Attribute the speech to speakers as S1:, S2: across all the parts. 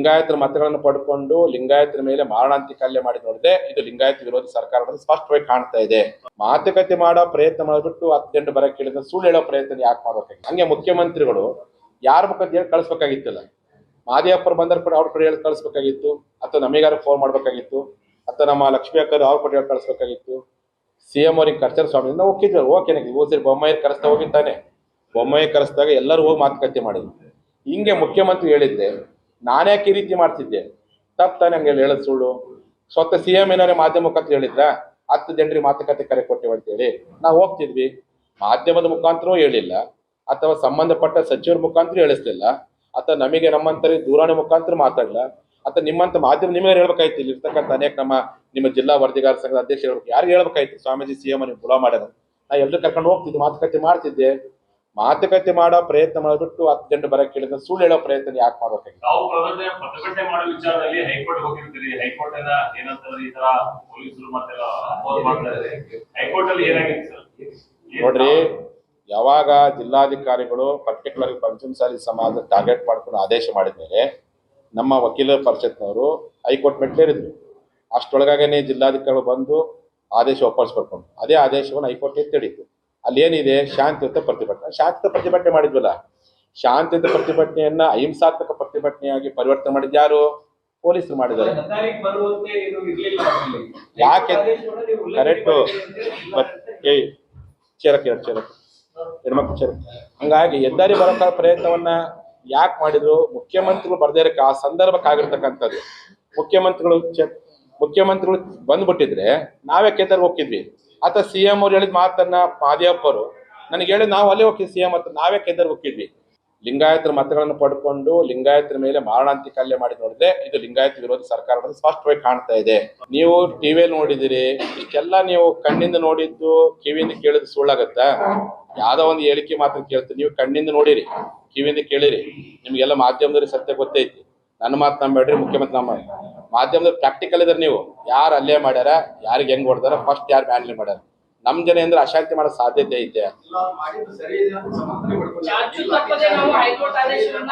S1: ಲಿಂಗಾಯತರ ಮತಗಳನ್ನು ಪಡ್ಕೊಂಡು ಲಿಂಗಾಯತರ ಮೇಲೆ ಮಾರಣಾಂತಿಕ ಹಲ್ಲೆ ಮಾಡಿ ನೋಡಿದೆ ಇದು ಲಿಂಗಾಯತ ವಿರೋಧಿ ಸರ್ಕಾರ ಸ್ಪಷ್ಟವಾಗಿ ಕಾಣ್ತಾ ಇದೆ. ಮಾತುಕತೆ ಮಾಡೋ ಪ್ರಯತ್ನ ಮಾಡಿಬಿಟ್ಟು ಹತ್ತೆಂಟು ಬರ ಕೇಳಿದ್ರೆ ಸುಳ್ಳು ಹೇಳೋ ಪ್ರಯತ್ನ ಯಾಕೆ ಮಾಡ್ಬೇಕಾಗಿತ್ತು? ಹಂಗೆ ಮುಖ್ಯಮಂತ್ರಿಗಳು ಯಾರ ಮುಖದ ಹೇಳಿ ಕಳಿಸ್ಬೇಕಾಗಿತ್ತಲ್ಲ? ಮಾದೇವಪ್ಪರು ಬಂದರು ಕೂಡ ಅವ್ರ ಕಡೆ ಹೇಳಿ ಕಳಿಸ್ಬೇಕಾಗಿತ್ತು. ಅಥವಾ ನಮಗಾರು ಫೋನ್ ಮಾಡ್ಬೇಕಾಗಿತ್ತು. ಅಥವಾ ನಮ್ಮ ಲಕ್ಷ್ಮೀ ಅಕ್ಕರು ಅವ್ರ ಕಡೆ ಹೇಳಿ ಕಳಿಸ್ಬೇಕಾಗಿತ್ತು. ಸಿ ಎಂ ಅವ್ರಿಗೆ ಕರ್ಚರ್ ಸ್ವಾಮಿ, ನಾವು ಹೋಗಿದ್ವಿ ಓಕೆ ಹೋದ್ಸರಿ ಬೊಮ್ಮಾಯಿ ಕರೆಸ್ತಾ ಹೋಗಿದ್ದಾನೆ. ಬೊಮ್ಮಾಯಿ ಕರೆಸ್ದಾಗ ಎಲ್ಲರೂ ಹೋಗಿ ಮಾತುಕತೆ ಮಾಡಿದ್ರು. ಹಿಂಗೆ ಮುಖ್ಯಮಂತ್ರಿ ಹೇಳಿದ್ದೆ ನಾನ್ಯಾಕೆ ಈ ರೀತಿ ಮಾಡ್ತಿದ್ದೆ. ತಪ್ಪು ಹಂಗೆ ಹೇಳೋದು ಸುಳ್ಳು. ಸ್ವತಃ ಸಿ ಎಂ ಏನಾರೇ ಮಾಧ್ಯಮ ಮುಖಾಂತರ ಹೇಳಿದ್ರ? ಹತ್ತು ಜನರಿಗೆ ಮಾತುಕತೆ ಕರೆ ಕೊಟ್ಟೇವೆ ಅಂತೇಳಿ ನಾವು ಹೋಗ್ತಿದ್ವಿ. ಮಾಧ್ಯಮದ ಮುಖಾಂತರವೂ ಹೇಳಿಲ್ಲ. ಅಥವಾ ಸಂಬಂಧಪಟ್ಟ ಸಚಿವರ ಮುಖಾಂತರ ಹೇಳಿಸ್ಲಿಲ್ಲ. ಅಥವಾ ನಮಗೆ ನಮ್ಮಂತರ ದೂರಾಣಿ ಮುಖಾಂತರ ಮಾತಾಡಲ್ಲ ಅಥವಾ ನಿಮ್ಮಂತ ಮಾಧ್ಯಮ ನಿಮಗೆ ಹೇಳ್ಬೇಕಾಯ್ತು. ಇಲ್ಲಿ ಇರ್ತಕ್ಕಂಥ ಅನೇಕ ನಮ್ಮ, ನಿಮ್ಮ ಜಿಲ್ಲಾ ವರದಿಗಾರ ಸಂಘದ ಅಧ್ಯಕ್ಷ ಹೇಳ್ಬೇಕು. ಯಾರಿಗೆ ಹೇಳ್ಬೇಕಾಯ್ತು? ಸ್ವಾಮೀಜಿ ಸಿ ಎಂ ನೀವು ಬುಲಾ ಮಾಡ್ಯಾರ ನಾ ಎಲ್ಲರೂ ಕರ್ಕೊಂಡು ಹೋಗ್ತಿದ್ದೆ, ಮಾತುಕತೆ ಮಾಡ್ತಿದ್ದೆ. ಮಾತುಕತೆ ಮಾಡೋ ಪ್ರಯತ್ನ ಮಾಡಿಬಿಟ್ಟು ಹತ್ತು ಜನ ಬರಕ್ಕೆ ಕೇಳಿದ್ರೆ ಸುಳ್ಳು ಹೇಳೋ ಪ್ರಯತ್ನ ಯಾಕೆ ಮಾಡೋಕೆ
S2: ನಾವು ಪ್ರತಿಭಟನೆ ಪ್ರತಿಭಟನೆ ಮಾಡೋ ವಿಚಾರದಲ್ಲಿ ಹೈಕೋರ್ಟ್ ಹೋಗಿರ್ತೀರಿ. ಹೈಕೋರ್ಟ್ ಇಂದ ಏನಂತಾರೆ ಈ ತರ ಪೊಲೀಸರು ಮತ್ತೆಲ್ಲ ಮಾಡ್ತಾರೆ. ಮಾಡ್ತಾ ಹೈಕೋರ್ಟ್ ಅಲ್ಲಿ ಏನಾಗಿದೆ ಸರ್
S1: ನೋಡ್ರಿ ಯಾವಾಗ ಜಿಲ್ಲಾಧಿಕಾರಿಗಳು ಪರ್ಟಿಕ್ಯುಲರ್ ಪಂಚಮಸಾಲಿ ಸಮಾಜ ಟಾರ್ಗೆಟ್ ಮಾಡ್ಕೊಂಡು ಆದೇಶ ಮಾಡಿದ್ಮೇಲೆ ನಮ್ಮ ವಕೀಲರ ಪರಿಷತ್ನವರು ಹೈಕೋರ್ಟ್ ಮೆಟ್ಲೇರಿದ್ರು ಅಷ್ಟೊಳಗಾಗೇನೆ ಜಿಲ್ಲಾಧಿಕಾರಿಗಳು ಬಂದು ಆದೇಶ ವಾಪಸ್ ಬರ್ಕೊಂಡು ಅದೇ ಆದೇಶವನ್ನು ಹೈಕೋರ್ಟ್ ಎತ್ತಿಡಿತು. ಅಲ್ಲಿ ಏನಿದೆ ಶಾಂತಿಯುತ ಪ್ರತಿಭಟನೆ. ಶಾಂತಿಯುತ ಪ್ರತಿಭಟನೆ ಮಾಡಿದ್ವಲ್ಲ? ಶಾಂತಿಯುತ ಪ್ರತಿಭಟನೆಯನ್ನ, ಅಹಿಂಸಾತ್ಮಕ ಪ್ರತಿಭಟನೆಯಾಗಿ ಪರಿವರ್ತನೆ ಮಾಡಿದ್ ಯಾರು? ಪೊಲೀಸರು ಮಾಡಿದ್ದಾರೆ. ಯಾಕೆ? ಕರೆಕ್ಟು ಚೇರಕ್ಕೆ ಚೇರಕ್ಕೆ ಹೆಣ್ಮಕ್ಳು ಚೇರ ಹಂಗಾಗಿ ಹೆದ್ದಾರಿ ಬರೋಕ ಪ್ರಯತ್ನವನ್ನ ಯಾಕೆ ಮಾಡಿದ್ರು? ಮುಖ್ಯಮಂತ್ರಿಗಳು ಬರ್ದೇ ಇರಕ್ಕೆ ಆ ಸಂದರ್ಭಕ್ಕಾಗಿರ್ತಕ್ಕಂಥದ್ದು. ಮುಖ್ಯಮಂತ್ರಿಗಳು ಮುಖ್ಯಮಂತ್ರಿಗಳು ಬಂದ್ಬಿಟ್ಟಿದ್ರೆ ನಾವೇ ಕೇದಾರ್ ಹೋಗಿದ್ವಿ ಅಥವಾ ಸಿ ಎಂ ಅವ್ರು ಹೇಳಿದ ಮಾತನ್ನ ಮಾದೇವಪ್ಪರು ನನಗೆ ಹೇಳಿ ನಾವು ಅಲ್ಲೇ ಹೋಗಿ ಸಿ ಎಂ ಹತ್ರ ನಾವೇ ಕೇಂದ್ರ ಹೋಗಿದ್ವಿ ಲಿಂಗಾಯತರ ಮತಗಳನ್ನು ಪಡ್ಕೊಂಡು ಲಿಂಗಾಯತರ ಮೇಲೆ ಮಾರಣಾಂತಿಕ ಹಲ್ಲೆ ಮಾಡಿ ನೋಡಿದ್ರೆ ಇದು ಲಿಂಗಾಯತ ವಿರೋಧಿ ಸರ್ಕಾರ ಸ್ಪಷ್ಟವಾಗಿ ಕಾಣ್ತಾ ಇದೆ. ನೀವು ಟಿವಿಯಲ್ಲಿ ನೋಡಿದಿರಿ, ಇಷ್ಟೆಲ್ಲ ನೀವು ಕಣ್ಣಿಂದ ನೋಡಿದ್ದು, ಕಿವಿಯಿಂದ ಕೇಳಿದ್ ಸುಳ್ಳಾಗತ್ತಾ? ಯಾವ್ದೋ ಒಂದು ಹೇಳಿಕೆ ಮಾತ್ರ ಕೇಳ್ತೀರಿ ನೀವು ಕಣ್ಣಿಂದ ನೋಡಿರಿ, ಕಿವಿಯಿಂದ ಕೇಳಿರಿ. ನಿಮ್ಗೆಲ್ಲ ಮಾಧ್ಯಮದಲ್ಲಿ ಸತ್ಯ ಗೊತ್ತೈತಿ. ನನ್ನ ಮಾತು ನಂಬೇಡ್ರಿ ಮುಖ್ಯಮಂತ್ರಿ ನಮ್ಮ ಮಾಧ್ಯಮದಲ್ಲಿ ಪ್ರಾಕ್ಟಿಕಲ್ ಇದ್ರೆ ನೀವು ಯಾರು ಅಲ್ಲೇ ಮಾಡ್ಯಾರ, ಯಾರಿಗೆ ಹೆಂಗ್ ಹೊಡ್ದಾರ ಫಸ್ಟ್ ಯಾರು ಹ್ಯಾಂಡಲ್ ಮಾಡ್ಯಾರ. ನಮ್ ಜನ ಅಂದ್ರೆ ಅಶಾಂತಿ ಮಾಡೋ ಸಾಧ್ಯತೆ ಐತೆ.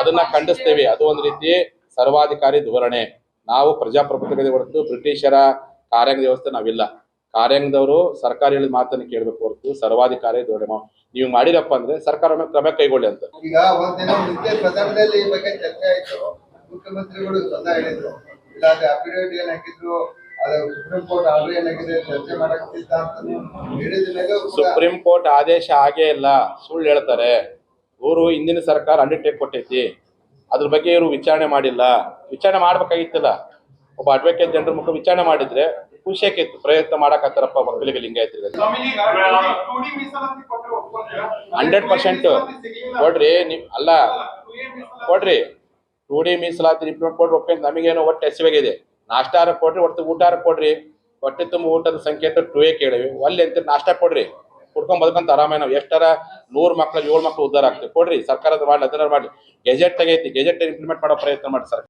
S1: ಅದನ್ನ ಖಂಡಿಸ್ತೇವೆ. ಅದು ಒಂದ್ ರೀತಿ ಸರ್ವಾಧಿಕಾರಿ ಧೋರಣೆ. ನಾವು ಪ್ರಜಾಪ್ರಭುತ್ವದ ಹೊರತು ಬ್ರಿಟಿಷರ ಕಾರ್ಯಾಂಗ ವ್ಯವಸ್ಥೆ ನಾವಿಲ್ಲ. ಕಾರ್ಯಾಂಗದವರು ಸರ್ಕಾರ ಹೇಳಿದ ಮಾತನ್ನು ಕೇಳಬೇಕು ಹೊರತು ಸರ್ವಾಧಿಕಾರಿ ಧೋರಣೆ ನೀವು ಮಾಡಿರಪ್ಪ ಅಂದ್ರೆ ಸರ್ಕಾರ ಕ್ರಮ ಕೈಗೊಳ್ಳಿ ಅಂತ.
S3: ಈಗ ಚರ್ಚೆ ಮುಖ್ಯಮಂತ್ರಿಗಳು ಇಲ್ಲ ಅದು ಅಫಿಡೇವಿಟ್ ಏನ್ ಹಾಕಿದ್ರು ಸುಪ್ರೀಂ ಕೋರ್ಟ್ ಆರ್ಡರ್ ಏನಾಗಿದೆ ಚರ್ಚೆ ಮಾಡಕ್ಕಿಂತ ಅಂತ ಹೇಳಿದ
S1: ಸುಪ್ರೀಂ ಕೋರ್ಟ್ ಆದೇಶ ಆಗೇ ಇಲ್ಲ ಸುಳ್ಳು ಹೇಳ್ತಾರೆ. ಇವರು ಹಿಂದಿನ ಸರ್ಕಾರ ಅಂಡರ್ಟೇಕ್ ಕೊಟ್ಟೈತಿ. ಅದ್ರ ಬಗ್ಗೆ ಇವರು ವಿಚಾರಣೆ ಮಾಡಿಲ್ಲ. ವಿಚಾರಣೆ ಮಾಡ್ಬೇಕಾಗಿತ್ತಲ್ಲ. ಒಬ್ಬ ಅಡ್ವೊಕೇಟ್ ಜನರ ಮುಖ ವಿಚಾರಣೆ ಮಾಡಿದ್ರೆ ಖುಷಿ ಆಕೈತಿ ಪ್ರಯತ್ನ ಮಾಡಕತ್ತಾರಪ್ಪ ಮಕ್ಕಳಿಗೆ
S4: ಒಪ್ಕೊಳ್ತೀರಾ?
S1: ಹಂಡ್ರೆಡ್ ಪರ್ಸೆಂಟ್
S4: ನೋಡ್ರಿ
S1: ಕೊಡ್ರಿ ನಿಮ್ ಅಲ್ಲ ಕೊಡ್ರಿ. ಡಿ ಮೀಸಲಾತಿ ಇಂಪ್ಲಿಮೆಂಟ್ ಕೊಡ್ರಿ ಒಪ್ಪಿಂದ ನಮಗೇನು ಒಟ್ಟು ಹೆಸವಾಗಿದೆ ನಾಷ್ಟಾರ ಕೊಡ್ರಿ, ಒಟ್ಟು ಊಟಾರ ಕೊಡ್ರಿ. ಹೊಟ್ಟೆ ತುಂಬ ಊಟದ ಸಂಕೇತ ಟೂ ಎ ಕೇಳಿವಿ ಒಲ್ಲಿ ಅಂತ ನಾಷ್ಟ ಕೊಡ್ರಿ. ಕುಡ್ಕೊಂಡ್ ಬದುಕಂತ ಆರಾಮೇ ನಾವು ಎಷ್ಟರ ನೂರು ಮಕ್ಳು, ಏಳು ಮಕ್ಳು ಉದ್ದಾರ ಆಗ್ತದೆ ಕೊಡ್ರಿ, ಸರ್ಕಾರದ ಮಾಡಿ ಅದನ್ನ ಮಾಡ್ಲಿ ಗೆಜೆಟ್ ತೆಗೈತಿ ಗೆಜೆಟ್ ಇಂಪ್ಲಿಮೆಂಟ್ ಮಾಡೋ ಪ್ರಯತ್ನ ಮಾಡಿ ಸರ್ಕಾರ.